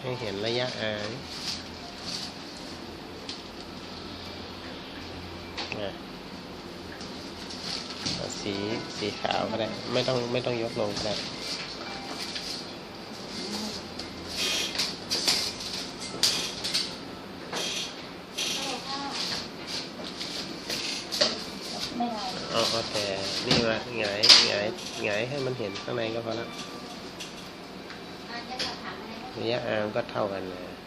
ให้เห็นระยะอางอะสีสีขาวก็ได้ ไม่ต้องไม่ต้องยกลงก็ได้อเอาแต่นี่มาหงายหงายหงายให้มันเห็นข้างในก็พอแล้ว ระยะอามก็เท่ากันเลย